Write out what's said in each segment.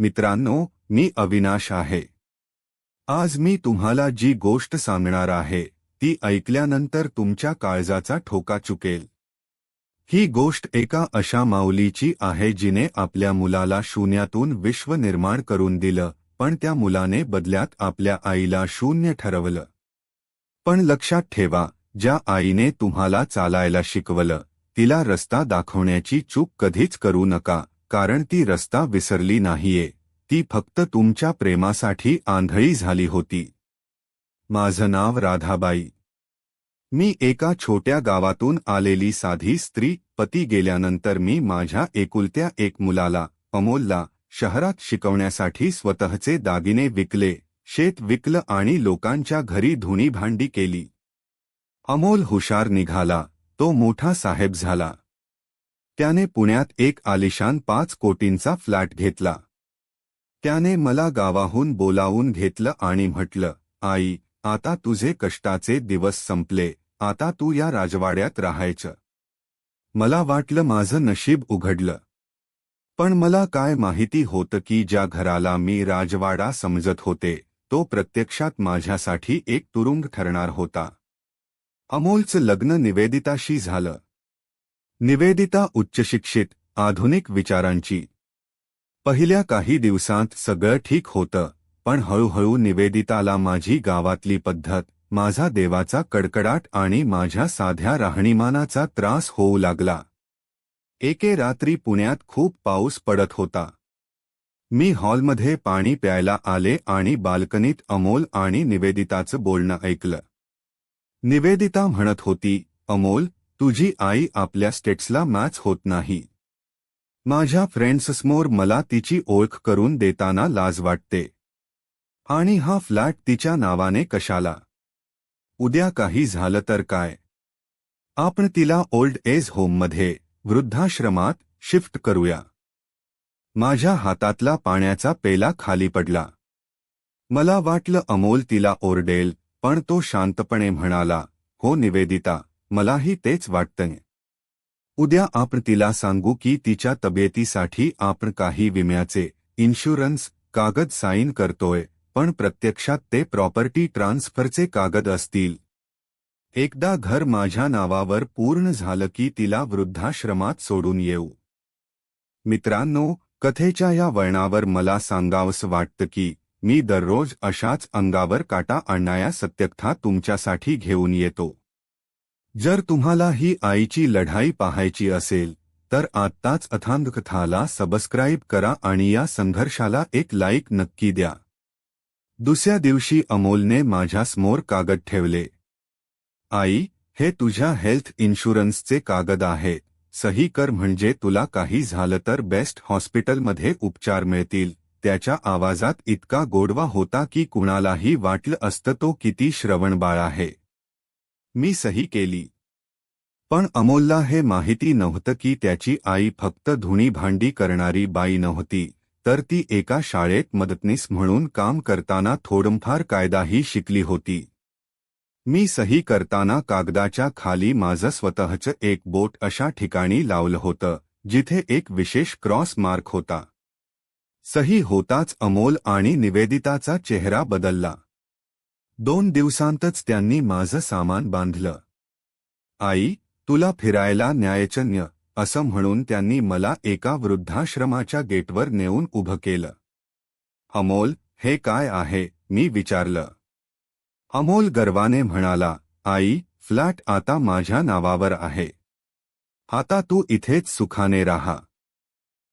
मित्रांनो मी अविनाश आहे. आज मी तुम्हाला जी गोष्ट सांगणार आहे ती ऐकल्यानंतर तुमच्या काळजाचा ठोका चुकेल. ही गोष्ट एका अशा माऊलीची आहे जिने आपल्या मुलाला शून्यातून विश्व निर्माण करून दिलं पण त्या मुलाने बदल्यात आपल्या आईला शून्य ठरवलं. पण लक्षात ठेवा ज्या आईने तुम्हाला चालायला शिकवलं तिला रस्ता दाखवण्याची चूक कधीच करू नका. कारण ती रस्ता विसरली नाहीये. ती फक्त तुमच्या प्रेमासाठी आंधळी झाली होती. माझं नाव राधाबाई. मी एका छोट्या गावातून आलेली साधी स्त्री पती गेल्यानंतर मी माझ्या एकुलत्या एक मुलाला अमोलला शहरात शिकवण्यासाठी स्वतःचे दागिने विकले शेत विकलं आणि लोकांच्या घरी धुणी भांडी केली. अमोल हुशार निघाला तो मोठा साहेब झाला. त्याने पुण्यात एक आलिशान पाच कोटींचा फ्लॅट घेतला. त्याने मला गावाहून बोलावून घेतलं आणि म्हटलं आई आता तुझे कष्टाचे दिवस संपले आता तू या राजवाड्यात राहायचं. मला वाटलं माझं नशीब उघडलं. पण मला काय माहिती होतं की ज्या घराला मी राजवाडा समजत होते तो प्रत्यक्षात माझ्यासाठी एक तुरुंग ठरणार होता. अमोलचं लग्न निवेदिताशी झालं. निवेदिता उच्चशिक्षित आधुनिक विचारांची. पहिल्या काही दिवसांत सगळं ठीक होतं पण हळूहळू निवेदिताला माझी गावातली पद्धत माझा देवाचा कडकडाट आणि माझ्या साध्या राहणीमानाचा त्रास होऊ लागला. एके रात्री पुण्यात खूप पाऊस पडत होता. मी हॉलमध्ये पाणी प्यायला आले आणि बाल्कनीत अमोल आणि निवेदिताचं बोलणं ऐकलं. निवेदिता म्हणत होती अमोल तुझी आई आपल्या स्टेट्सला मॅच होत नाही. माझ्या फ्रेंड्ससमोर मला तिची ओळख करून देताना लाज वाटते. आणि हा फ्लॅट तिच्या नावाने कशाला? उद्या काही झालं तर काय? आपण तिला ओल्ड एज होममध्ये वृद्धाश्रमात शिफ्ट करूया. माझ्या हातातला पाण्याचा पेला खाली पडला. मला वाटलं अमोल तिला ओरडेल पण तो शांतपणे म्हणाला हो निवेदिता मलाही तेच वाटतंय. उद्या आपण तिला सांगू की तिच्या तब्येतीसाठी आपण काही विम्याचे इन्शुरन्स कागद साईन करतोय पण प्रत्यक्षात ते प्रॉपर्टी ट्रान्सफरचे कागद असतील. एकदा घर माझ्या नावावर पूर्ण झालं की तिला वृद्धाश्रमात सोडून येऊ. मित्रांनो कथेच्या या वळणावर मला सांगावंस वाटतं की मी दररोज अशाच अंगावर काटा आणणाऱ्या सत्यकथा तुमच्यासाठी घेऊन येतो. जर तुम्हाला ही आईची लढाई पाहायची असेल तर आत्ताच अथांगकथाला सबस्क्राईब करा आणि या संघर्षाला एक लाईक नक्की द्या. दुसऱ्या दिवशी अमोलने माझ्यासमोर कागद ठेवले. आई हे तुझ्या हेल्थ इन्शुरन्सचे कागद आहे. सही कर म्हणजे तुला काही झालं तर बेस्ट हॉस्पिटलमध्ये उपचार मिळतील. त्याच्या आवाजात इतका गोडवा होता की कुणालाही वाटलं असतं तो किती श्रवणबाळ आहे. मी सही केली. पण अमोलला हे माहिती नव्हतं की त्याची आई फक्त धुणी भांडी करणारी बाई नव्हती तर ती एका शाळेत मदतनीस म्हणून काम करताना थोडंफार कायदाही शिकली होती. मी सही करताना कागदाच्या खाली माझं स्वतःचं एक बोट अशा ठिकाणी लावलं होतं जिथे एक विशेष क्रॉस मार्क होता. सही होताच अमोल आणि निवेदिताचा चेहरा बदलला. दोन दिवसांतच त्यांनी माझं सामान बांधलं. आई तुला फिरायला न्यायचन्य असं म्हणून त्यांनी मला एका वृद्धाश्रमाच्या गेटवर नेऊन उभं केलं. अमोल हे काय आहे? मी विचारलं. अमोल गर्वाने म्हणाला आई फ्लॅट आता माझ्या नावावर आहे. आता तू इथेच सुखाने राहा.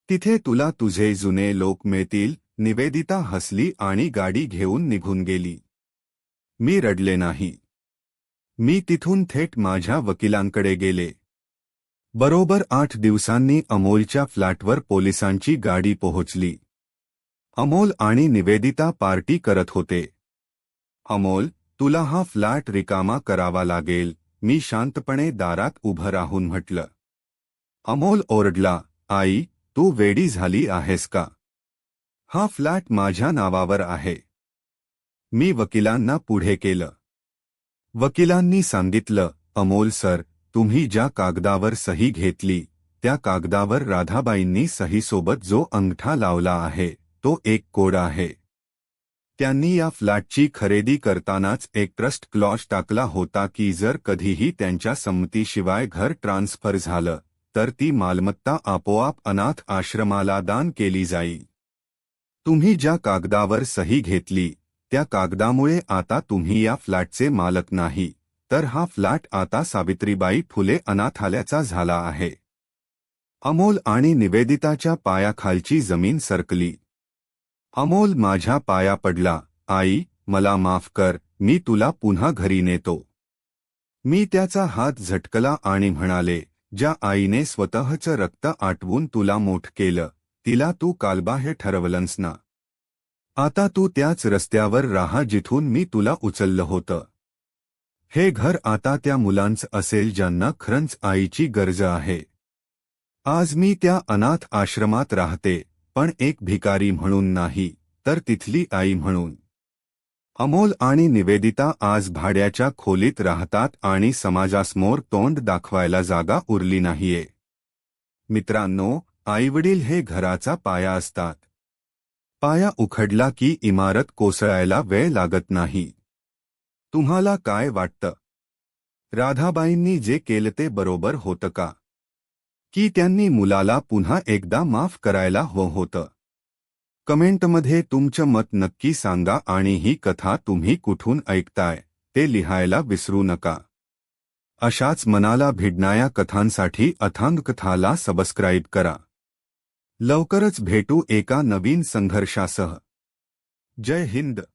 तिथे तुला तुझे जुने लोक मिळतील निवेदिता हसली आणि गाडी घेऊन निघून गेली. मी रडले नाही. मी तिथून थेट माझ्या वकिलांकडे गेले. बरोबर आठ दिवसांनी अमोलच्या फ्लॅटवर पोलिसांची गाडी पोहोचली. अमोल आणि निवेदिता पार्टी करत होते. अमोल तुला हा फ्लॅट रिकामा करावा लागेल मी शांतपणे दारात उभं राहून म्हटलं. अमोल ओरडला आई तू वेडी झाली आहेस का? हा फ्लॅट माझ्या नावावर आहे. मी वकिलांना पुढे केलं. वकिलांनी सांगितलं अमोल सर तुम्ही ज्या कागदावर सही घेतली त्या कागदावर राधाबाईंनी सहीसोबत जो अंगठा लावला आहे तो एक कोड आहे. त्यांनी या फ्लॅटची खरेदी करतानाच एक ट्रस्ट क्लॉज टाकला होता की जर कधीही त्यांच्या संमतीशिवाय घर ट्रान्सफर झालं तर ती मालमत्ता आपोआप अनाथ आश्रमाला दान केली जाईल तुम्ही ज्या कागदावर सही घेतली त्या कागदामुळे आता तुम्ही या फ्लॅटचे मालक नाही. तर हा फ्लॅट आता सावित्रीबाई फुले अनाथालयाचा झाला आहे. अमोल आणि निवेदिताच्या पायाखालची जमीन सरकली. अमोल माझ्या पाया पडला. आई मला माफ कर. मी तुला पुन्हा घरी नेतो. मी त्याचा हात झटकला आणि म्हणाले ज्या आईने स्वतःचं रक्त आटवून तुला मोठ केलं तिला तू कालबाह्य ठरवलंस ना. आता तू त्याच रस्त्यावर राहा जिथून मी तुला उचललं होतं. हे घर आता त्या मुलांचं असेल ज्यांना खरंच आईची गरज आहे. आज मी त्या अनाथ आश्रमात राहते पण एक भिकारी म्हणून नाही तर तिथली आई म्हणून. अमोल आणि निवेदिता आज भाड्याच्या खोलीत राहतात आणि समाजासमोर तोंड दाखवायला जागा उरली नाहीये. मित्रांनो आईवडील हे घराचा पाया असतात. पाया उखडला की इमारत कोसळायला वेळ लागत नाही. तुम्हाला काय वाटतं? राधाबाईंनी जे केलं ते बरोबर होतं का? की त्यांनी मुलाला पुन्हा एकदा माफ करायला हो होतं? कमेंटमध्ये तुमचं मत नक्की सांगा आणि ही कथा तुम्ही कुठून ऐकताय ते लिहायला विसरू नका. अशाच मनाला भिडणाऱ्या कथांसाठी अथांग कथाला सबस्क्राईब करा. लवकरच भेटू एका नवीन संघर्षासह. जय हिंद.